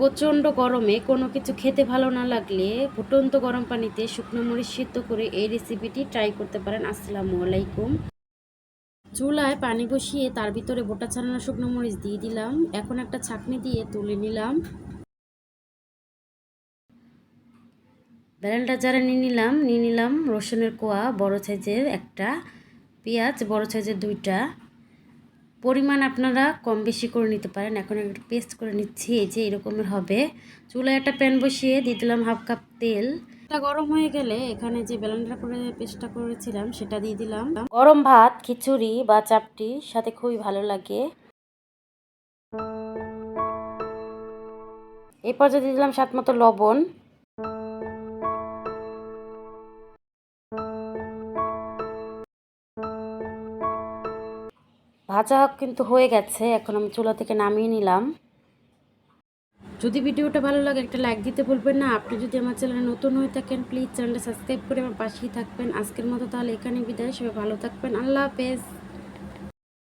প্রচণ্ড গরমে কোনো কিছু খেতে ভালো না লাগলে ফুটন্ত গরম পানিতে শুকনো মরিচ সিদ্ধ করে এই রেসিপিটি ট্রাই করতে পারেন। আসসালামু আলাইকুম। চুলায় পানি বসিয়ে তার ভিতরে বোটা ছাড়ানো শুকনো মরিচ দিয়ে দিলাম। এখন একটা ছাকনি দিয়ে তুলে নিলাম। ব্যারেলটা যারা নিয়ে নিলাম। নিয়ে নিলাম রসুনের কোয়া, বড় সাইজের একটা পেঁয়াজ, বড় সাইজের দুইটা। পরিমাণ আপনারা কম বেশি করে নিতে পারেন। এখন একটা পেস্ট করে নিচ্ছি, এই যে এরকমের হবে। চুলায় একটা প্যান বসিয়ে দিয়ে দিলাম হাফ কাপ তেল। এটা গরম হয়ে গেলে এখানে যে ব্লেন্ডার করে পেস্টটা করেছিলাম, সেটা দিয়ে দিলাম। গরম ভাত, খিচুড়ি বা চাপটি সাথে খুবই ভালো লাগে। এরপর দিয়ে দিলাম স্বাদ মতো লবণ। ভাজা কিন্তু হয়ে গেছে, এখন আমি চুলা থেকে নামিয়ে নিলাম। যদি ভিডিওটা ভালো লাগে একটা লাইক দিতে ভুলবেন না, আপনি যদি আমার চ্যানেলে নতুন হয়ে থাকেন প্লিজ চ্যানেলটা সাবস্ক্রাইব করে আমার পাশেই থাকবেন। আজকের মতো তাহলে এখানে বিদায়, সবাই ভালো থাকবেন, আল্লাহ হাফেজ।